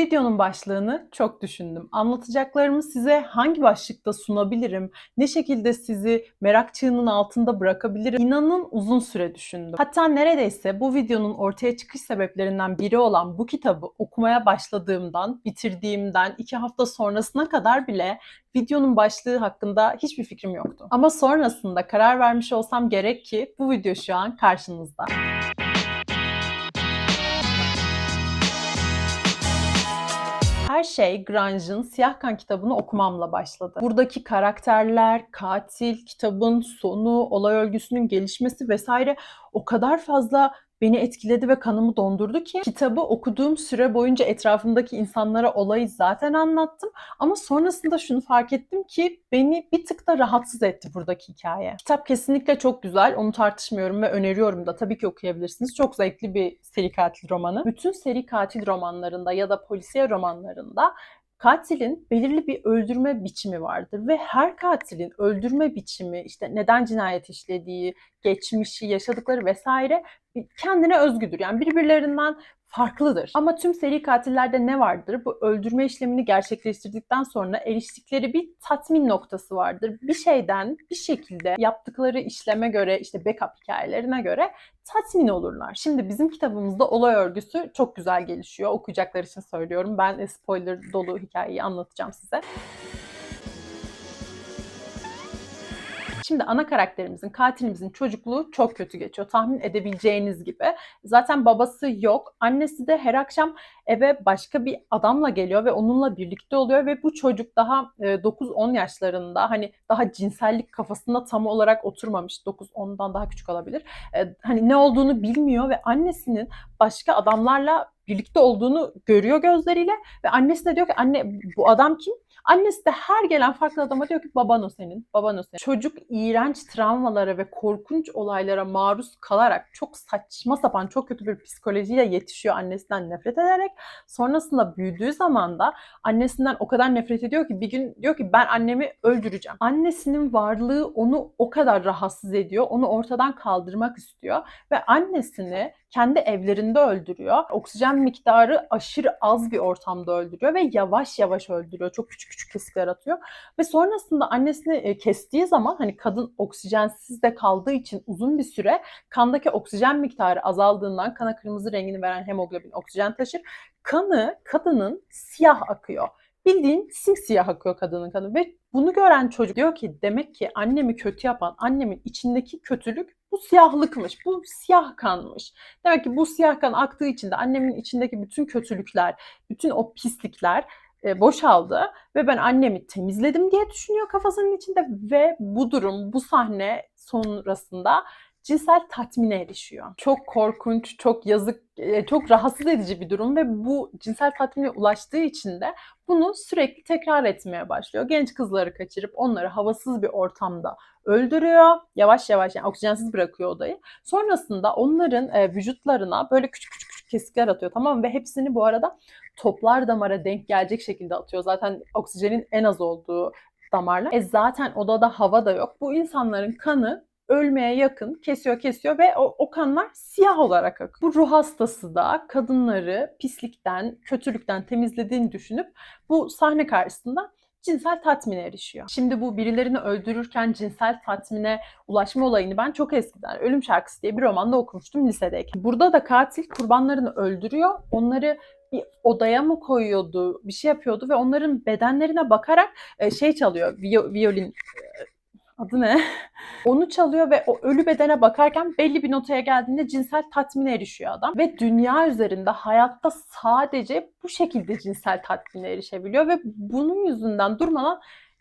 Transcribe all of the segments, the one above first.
Videonun başlığını çok düşündüm. Anlatacaklarımı size hangi başlıkta sunabilirim? Ne şekilde sizi merak çığının altında bırakabilirim? İnanın uzun süre düşündüm. Hatta neredeyse bu videonun ortaya çıkış sebeplerinden biri olan bu kitabı okumaya başladığımdan, bitirdiğimden iki hafta sonrasına kadar bile videonun başlığı hakkında hiçbir fikrim yoktu. Ama sonrasında karar vermiş olsam gerek ki bu video şu an karşınızda. Her şey Grange'ın Siyah Kan kitabını okumamla başladı. Buradaki karakterler, katil, kitabın sonu, olay örgüsünün gelişmesi vesaire o kadar fazla beni etkiledi ve kanımı dondurdu ki kitabı okuduğum süre boyunca etrafımdaki insanlara olayı zaten anlattım ama sonrasında şunu fark ettim ki beni bir tık da rahatsız etti buradaki hikaye. Kitap kesinlikle çok güzel, onu tartışmıyorum ve öneriyorum da tabii ki okuyabilirsiniz. Çok zevkli bir seri katil romanı. Bütün seri katil romanlarında ya da polisiye romanlarında katilin belirli bir öldürme biçimi vardır ve her katilin öldürme biçimi, işte neden cinayet işlediği, geçmişi, yaşadıkları vesaire kendine özgüdür. Yani birbirlerinden farklıdır. Ama tüm seri katillerde ne vardır? Bu öldürme işlemini gerçekleştirdikten sonra eriştikleri bir tatmin noktası vardır. Bir şeyden bir şekilde yaptıkları işleme göre işte backup hikayelerine göre tatmin olurlar. Şimdi bizim kitabımızda olay örgüsü çok güzel gelişiyor. Okuyacaklar için söylüyorum. Ben spoiler dolu hikayeyi anlatacağım size. Şimdi ana karakterimizin, katilimizin çocukluğu çok kötü geçiyor. Tahmin edebileceğiniz gibi. Zaten babası yok. Annesi de her akşam eve başka bir adamla geliyor ve onunla birlikte oluyor ve bu çocuk daha 9-10 yaşlarında hani daha cinsellik kafasında tam olarak oturmamış. 9-10'dan daha küçük olabilir. Hani ne olduğunu bilmiyor ve annesinin başka adamlarla birlikte olduğunu görüyor gözleriyle ve annesi de diyor ki anne bu adam kim? Annesi de her gelen farklı adama diyor ki baban o senin, baban o senin. Çocuk iğrenç travmalara ve korkunç olaylara maruz kalarak çok saçma sapan, çok kötü bir psikolojiyle yetişiyor annesinden nefret ederek. Sonrasında büyüdüğü zaman da annesinden o kadar nefret ediyor ki bir gün diyor ki ben annemi öldüreceğim. Annesinin varlığı onu o kadar rahatsız ediyor. Onu ortadan kaldırmak istiyor ve annesini kendi evlerinde öldürüyor. Oksijen miktarı aşırı az bir ortamda öldürüyor ve yavaş yavaş öldürüyor. Çok küçük küçük kesikler atıyor. Ve sonrasında annesini e, kestiği zaman hani kadın oksijensiz de kaldığı için uzun bir süre kandaki oksijen miktarı azaldığından kana kırmızı rengini veren hemoglobin oksijen taşır. Kanı kadının siyah akıyor. Bildiğin simsiyah akıyor kadının kanı ve bunu gören çocuk diyor ki demek ki annemi kötü yapan annemin içindeki kötülük bu siyahlıkmış, bu siyah kanmış. Demek ki bu siyah kan aktığı için de annemin içindeki bütün kötülükler, bütün o pislikler e, boşaldı ve ben annemi temizledim diye düşünüyor kafasının içinde ve bu durum, bu sahne sonrasında cinsel tatmine erişiyor. Çok korkunç, çok yazık, e, çok rahatsız edici bir durum ve bu cinsel tatmine ulaştığı için de bunu sürekli tekrar etmeye başlıyor. Genç kızları kaçırıp onları havasız bir ortamda öldürüyor. Yavaş yavaş yani oksijensiz bırakıyor odayı. Sonrasında onların e, vücutlarına böyle küçük küçük küçük kesikler atıyor tamam mı? Ve hepsini bu arada toplar damara denk gelecek şekilde atıyor. Zaten oksijenin en az olduğu damarlar. E zaten odada hava da yok. Bu insanların kanı ölmeye yakın kesiyor kesiyor ve o, o kanlar siyah olarak akıyor. Bu ruh hastası da kadınları pislikten, kötülükten temizlediğini düşünüp bu sahne karşısında cinsel tatmine erişiyor. Şimdi bu birilerini öldürürken cinsel tatmine ulaşma olayını ben çok eskiden Ölüm Şarkısı diye bir romanda okumuştum lisedeyken. Burada da katil kurbanlarını öldürüyor. Onları bir odaya mı koyuyordu, bir şey yapıyordu ve onların bedenlerine bakarak şey çalıyor, violin adı ne? Onu çalıyor ve o ölü bedene bakarken belli bir notaya geldiğinde cinsel tatmine erişiyor adam. Ve dünya üzerinde hayatta sadece bu şekilde cinsel tatmine erişebiliyor ve bunun yüzünden durmadan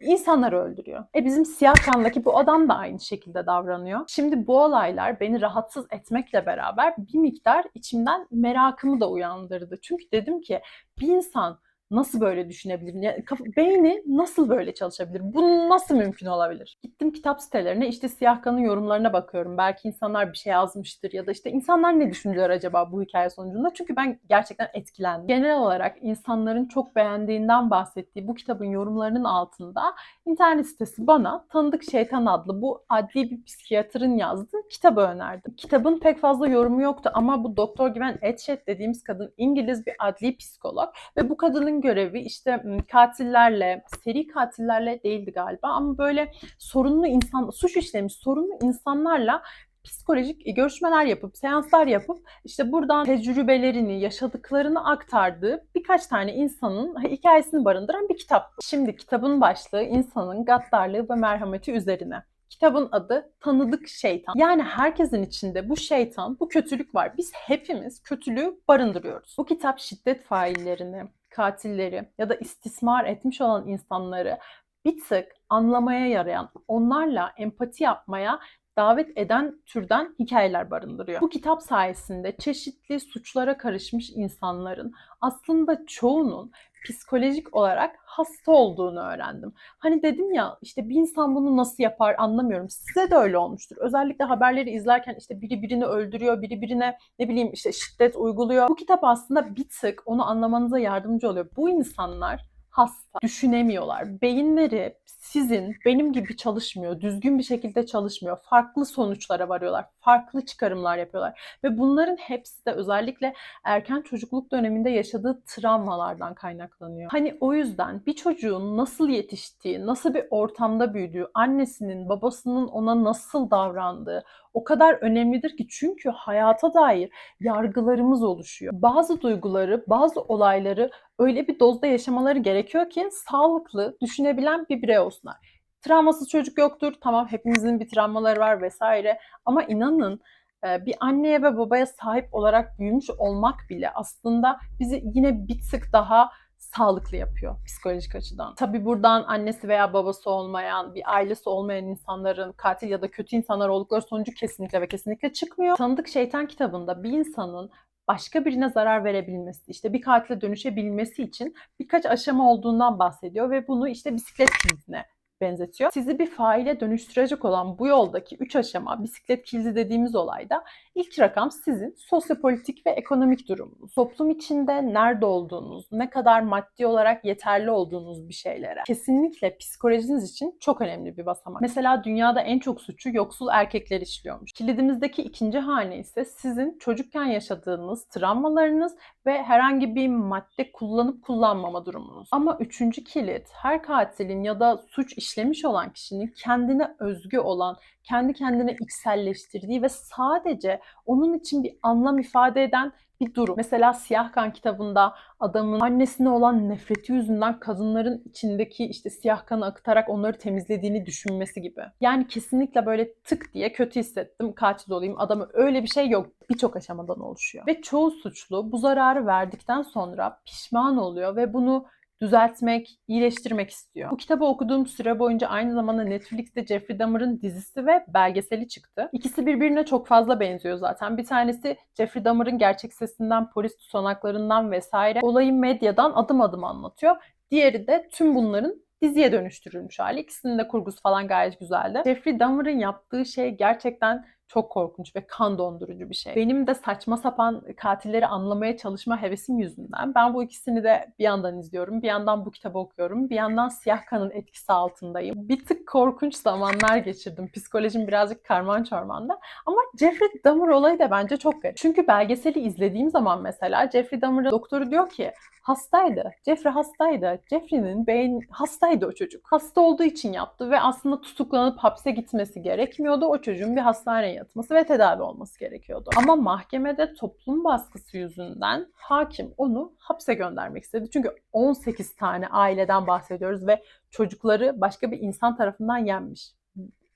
insanları öldürüyor. E bizim siyah kandaki bu adam da aynı şekilde davranıyor. Şimdi bu olaylar beni rahatsız etmekle beraber bir miktar içimden merakımı da uyandırdı. Çünkü dedim ki bir insan nasıl böyle düşünebilir? Ya, kaf- beyni nasıl böyle çalışabilir? Bu nasıl mümkün olabilir? Gittim kitap sitelerine işte Siyah Kan'ın yorumlarına bakıyorum. Belki insanlar bir şey yazmıştır ya da işte insanlar ne düşündüler acaba bu hikaye sonucunda? Çünkü ben gerçekten etkilendim. Genel olarak insanların çok beğendiğinden bahsettiği bu kitabın yorumlarının altında internet sitesi bana Tanıdık Şeytan adlı bu adli bir psikiyatrın yazdığı kitabı önerdi. Kitabın pek fazla yorumu yoktu ama bu Doktor Güven Etchet dediğimiz kadın İngiliz bir adli psikolog ve bu kadının görevi işte katillerle, seri katillerle değildi galiba ama böyle sorunlu insan, suç işlemiş sorunlu insanlarla psikolojik görüşmeler yapıp, seanslar yapıp işte buradan tecrübelerini, yaşadıklarını aktardığı birkaç tane insanın hikayesini barındıran bir kitap. Şimdi kitabın başlığı insanın gaddarlığı ve merhameti üzerine. Kitabın adı Tanıdık Şeytan. Yani herkesin içinde bu şeytan, bu kötülük var. Biz hepimiz kötülüğü barındırıyoruz. Bu kitap şiddet faillerini, katilleri ya da istismar etmiş olan insanları bir tık anlamaya yarayan, onlarla empati yapmaya davet eden türden hikayeler barındırıyor. Bu kitap sayesinde çeşitli suçlara karışmış insanların aslında çoğunun psikolojik olarak hasta olduğunu öğrendim. Hani dedim ya işte bir insan bunu nasıl yapar anlamıyorum. Size de öyle olmuştur. Özellikle haberleri izlerken işte biri birini öldürüyor, biri birine ne bileyim işte şiddet uyguluyor. Bu kitap aslında bir tık onu anlamanıza yardımcı oluyor. Bu insanlar hasta, düşünemiyorlar. Beyinleri sizin benim gibi çalışmıyor, düzgün bir şekilde çalışmıyor. Farklı sonuçlara varıyorlar, farklı çıkarımlar yapıyorlar. Ve bunların hepsi de özellikle erken çocukluk döneminde yaşadığı travmalardan kaynaklanıyor. Hani o yüzden bir çocuğun nasıl yetiştiği, nasıl bir ortamda büyüdüğü, annesinin, babasının ona nasıl davrandığı o kadar önemlidir ki çünkü hayata dair yargılarımız oluşuyor. Bazı duyguları, bazı olayları öyle bir dozda yaşamaları gerekiyor ki sağlıklı, düşünebilen bir birey olsunlar. Travmasız çocuk yoktur. Tamam hepimizin bir travmaları var vesaire. Ama inanın e, bir anneye ve babaya sahip olarak büyümüş olmak bile aslında bizi yine bir tık daha sağlıklı yapıyor psikolojik açıdan. Tabi buradan annesi veya babası olmayan, bir ailesi olmayan insanların katil ya da kötü insanlar oldukları sonucu kesinlikle ve kesinlikle çıkmıyor. Tanıdık Şeytan kitabında bir insanın başka birine zarar verebilmesi, işte bir katile dönüşebilmesi için birkaç aşama olduğundan bahsediyor ve bunu işte bisiklet kilidine benzetiyor. Sizi bir faile dönüştürecek olan bu yoldaki 3 aşama bisiklet kilidi dediğimiz olayda ilk rakam sizin sosyopolitik ve ekonomik durumunuz. Toplum içinde nerede olduğunuz, ne kadar maddi olarak yeterli olduğunuz bir şeylere. Kesinlikle psikolojiniz için çok önemli bir basamak. Mesela dünyada en çok suçu yoksul erkekler işliyormuş. Kilidimizdeki ikinci hane ise sizin çocukken yaşadığınız travmalarınız ve herhangi bir madde kullanıp kullanmama durumunuz. Ama üçüncü kilit her katilin ya da suç işlemiş olan kişinin kendine özgü olan, kendi kendine içselleştirdiği ve sadece onun için bir anlam ifade eden bir durum. Mesela Siyah Kan kitabında adamın annesine olan nefreti yüzünden kadınların içindeki işte siyah kanı akıtarak onları temizlediğini düşünmesi gibi. Yani kesinlikle böyle tık diye kötü hissettim, katil olayım. Adamı öyle bir şey yok. Birçok aşamadan oluşuyor. Ve çoğu suçlu bu zararı verdikten sonra pişman oluyor ve bunu düzeltmek, iyileştirmek istiyor. Bu kitabı okuduğum süre boyunca aynı zamanda Netflix'te Jeffrey Dahmer'ın dizisi ve belgeseli çıktı. İkisi birbirine çok fazla benziyor zaten. Bir tanesi Jeffrey Dahmer'ın gerçek sesinden, polis tutanaklarından vesaire olayı medyadan adım adım anlatıyor. Diğeri de tüm bunların diziye dönüştürülmüş hali. İkisinin de kurgusu falan gayet güzeldi. Jeffrey Dahmer'ın yaptığı şey gerçekten çok korkunç ve kan dondurucu bir şey. Benim de saçma sapan katilleri anlamaya çalışma hevesim yüzünden ben bu ikisini de bir yandan izliyorum. Bir yandan bu kitabı okuyorum. Bir yandan siyah kanın etkisi altındayım. Bir tık korkunç zamanlar geçirdim. Psikolojim birazcık karman çormanda. Ama Jeffrey Dahmer olayı da bence çok garip. Çünkü belgeseli izlediğim zaman mesela Jeffrey Dahmer'ın doktoru diyor ki hastaydı. Jeffrey hastaydı. Jeffrey'nin beyin hastaydı o çocuk. Hasta olduğu için yaptı ve aslında tutuklanıp hapse gitmesi gerekmiyordu. O çocuğun bir hastaneye yatması ve tedavi olması gerekiyordu. Ama mahkemede toplum baskısı yüzünden hakim onu hapse göndermek istedi. Çünkü 18 tane aileden bahsediyoruz ve çocukları başka bir insan tarafından yenmiş.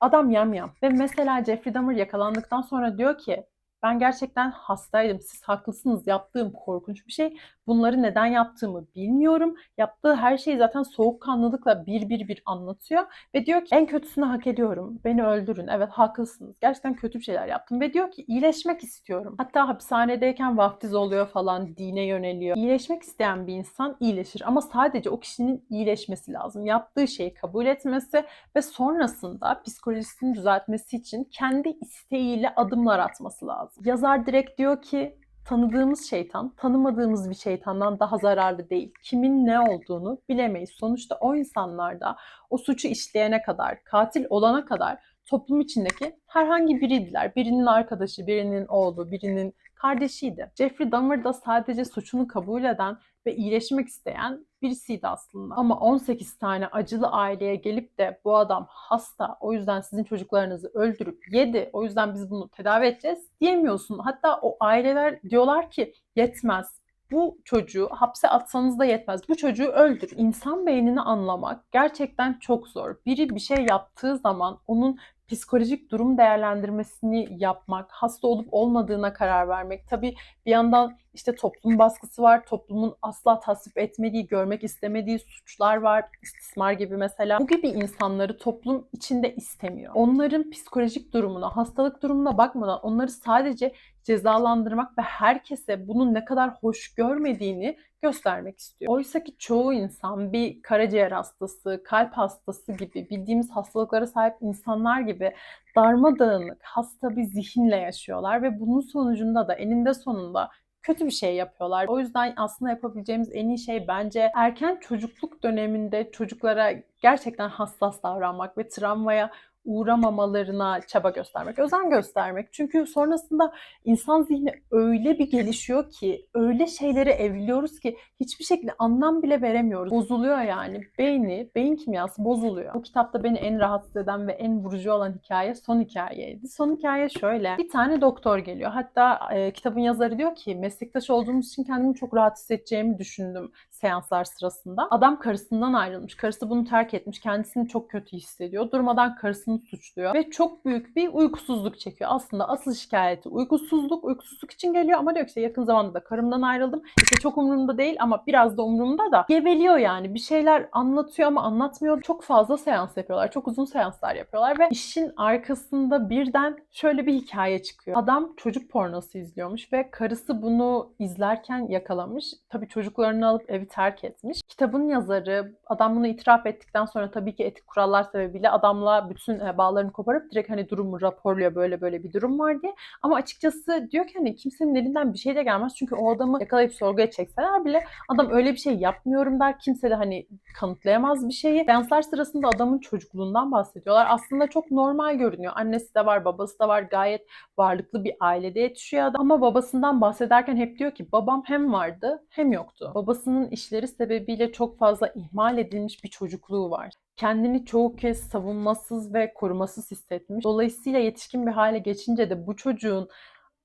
Adam yamyam. Ve mesela Jeffrey Dahmer yakalandıktan sonra diyor ki Ben gerçekten hastaydım. Siz haklısınız. Yaptığım korkunç bir şey. Bunları neden yaptığımı bilmiyorum. Yaptığı her şeyi zaten soğukkanlılıkla bir bir bir anlatıyor. Ve diyor ki en kötüsünü hak ediyorum. Beni öldürün. Evet haklısınız. Gerçekten kötü bir şeyler yaptım. Ve diyor ki iyileşmek istiyorum. Hatta hapishanedeyken vaftiz oluyor falan. Dine yöneliyor. İyileşmek isteyen bir insan iyileşir. Ama sadece o kişinin iyileşmesi lazım. Yaptığı şeyi kabul etmesi ve sonrasında psikolojisini düzeltmesi için kendi isteğiyle adımlar atması lazım. Yazar direkt diyor ki tanıdığımız şeytan, tanımadığımız bir şeytandan daha zararlı değil. Kimin ne olduğunu bilemeyiz. Sonuçta o insanlar da o suçu işleyene kadar, katil olana kadar toplum içindeki herhangi biriydiler. Birinin arkadaşı, birinin oğlu, birinin kardeşiydi. Jeffrey Dahmer da sadece suçunu kabul eden ve iyileşmek isteyen birisiydi aslında. Ama 18 tane acılı aileye gelip de bu adam hasta o yüzden sizin çocuklarınızı öldürüp yedi o yüzden biz bunu tedavi edeceğiz diyemiyorsun. Hatta o aileler diyorlar ki yetmez bu çocuğu hapse atsanız da yetmez. Bu çocuğu öldür. İnsan beynini anlamak gerçekten çok zor. Biri bir şey yaptığı zaman onun psikolojik durum değerlendirmesini yapmak, hasta olup olmadığına karar vermek. Tabii bir yandan işte toplum baskısı var, toplumun asla tasvip etmediği, görmek istemediği suçlar var, istismar gibi mesela. Bu gibi insanları toplum içinde istemiyor. Onların psikolojik durumuna, hastalık durumuna bakmadan onları sadece cezalandırmak ve herkese bunun ne kadar hoş görmediğini göstermek istiyor. Oysa ki çoğu insan bir karaciğer hastası, kalp hastası gibi bildiğimiz hastalıklara sahip insanlar gibi darmadağınık, hasta bir zihinle yaşıyorlar ve bunun sonucunda da eninde sonunda kötü bir şey yapıyorlar. O yüzden aslında yapabileceğimiz en iyi şey bence erken çocukluk döneminde çocuklara gerçekten hassas davranmak ve travmaya uğramamalarına çaba göstermek, özen göstermek. Çünkü sonrasında insan zihni öyle bir gelişiyor ki, öyle şeylere evriliyoruz ki hiçbir şekilde anlam bile veremiyoruz. Bozuluyor yani. Beyni, beyin kimyası bozuluyor. Bu kitapta beni en rahatsız eden ve en vurucu olan hikaye son hikayeydi. Son hikaye şöyle. Bir tane doktor geliyor. Hatta e, kitabın yazarı diyor ki meslektaş olduğumuz için kendimi çok rahat hissedeceğimi düşündüm seanslar sırasında. Adam karısından ayrılmış. Karısı bunu terk etmiş. Kendisini çok kötü hissediyor. Durmadan karısını suçluyor ve çok büyük bir uykusuzluk çekiyor. Aslında asıl şikayeti uykusuzluk. Uykusuzluk için geliyor ama diyor ki işte yakın zamanda da karımdan ayrıldım. İşte çok umurumda değil ama biraz da umurumda da geveliyor yani. Bir şeyler anlatıyor ama anlatmıyor. Çok fazla seans yapıyorlar. Çok uzun seanslar yapıyorlar ve işin arkasında birden şöyle bir hikaye çıkıyor. Adam çocuk pornosu izliyormuş ve karısı bunu izlerken yakalamış. Tabii çocuklarını alıp evi terk etmiş. Kitabın yazarı adam bunu itiraf ettikten sonra tabii ki etik kurallar sebebiyle adamla bütün e, bağlarını koparıp direkt hani durumu raporluyor böyle böyle bir durum var diye. Ama açıkçası diyor ki hani kimsenin elinden bir şey de gelmez. Çünkü o adamı yakalayıp sorguya çekseler bile adam öyle bir şey yapmıyorum der. Kimse de hani kanıtlayamaz bir şeyi. Seanslar sırasında adamın çocukluğundan bahsediyorlar. Aslında çok normal görünüyor. Annesi de var, babası da var. Gayet varlıklı bir ailede yetişiyor adam. Ama babasından bahsederken hep diyor ki babam hem vardı hem yoktu. Babasının işleri sebebiyle çok fazla ihmal edilmiş bir çocukluğu var kendini çoğu kez savunmasız ve korumasız hissetmiş. Dolayısıyla yetişkin bir hale geçince de bu çocuğun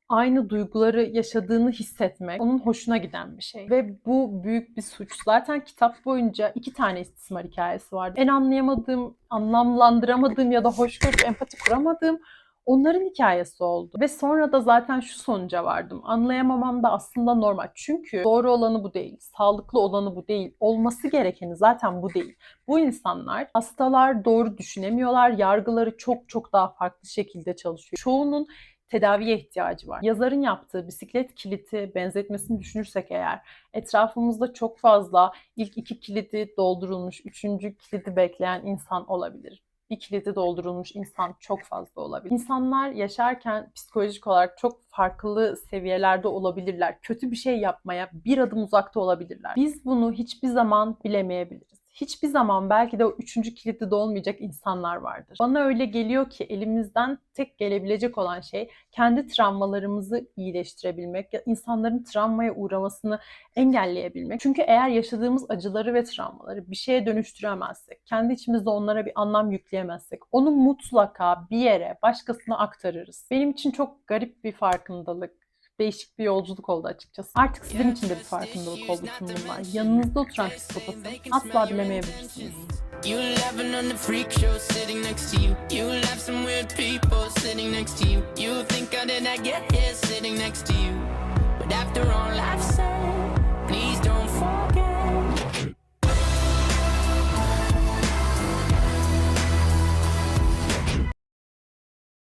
aynı duyguları yaşadığını hissetmek onun hoşuna giden bir şey. Ve bu büyük bir suç. Zaten kitap boyunca iki tane istismar hikayesi vardı. En anlayamadığım, anlamlandıramadığım ya da hoş görüp empati kuramadığım onların hikayesi oldu. Ve sonra da zaten şu sonuca vardım. Anlayamamam da aslında normal. Çünkü doğru olanı bu değil. Sağlıklı olanı bu değil. Olması gerekeni zaten bu değil. Bu insanlar hastalar doğru düşünemiyorlar. Yargıları çok çok daha farklı şekilde çalışıyor. Çoğunun tedaviye ihtiyacı var. Yazarın yaptığı bisiklet kiliti benzetmesini düşünürsek eğer etrafımızda çok fazla ilk iki kilidi doldurulmuş, üçüncü kilidi bekleyen insan olabilir bir kilidi doldurulmuş insan çok fazla olabilir. İnsanlar yaşarken psikolojik olarak çok farklı seviyelerde olabilirler. Kötü bir şey yapmaya bir adım uzakta olabilirler. Biz bunu hiçbir zaman bilemeyebiliriz hiçbir zaman belki de o üçüncü kilidi dolmayacak insanlar vardır. Bana öyle geliyor ki elimizden tek gelebilecek olan şey kendi travmalarımızı iyileştirebilmek, ya insanların travmaya uğramasını engelleyebilmek. Çünkü eğer yaşadığımız acıları ve travmaları bir şeye dönüştüremezsek, kendi içimizde onlara bir anlam yükleyemezsek, onu mutlaka bir yere, başkasına aktarırız. Benim için çok garip bir farkındalık değişik bir yolculuk oldu açıkçası. Artık sizin için de bir farkındalık oldu tüm bunlar. Yanınızda oturan psikopatı asla bilemeyebilirsiniz. You laughing on the freak show sitting next to you. You laugh some weird people sitting next to you. You think how did I get here sitting next to you? But after all I've said,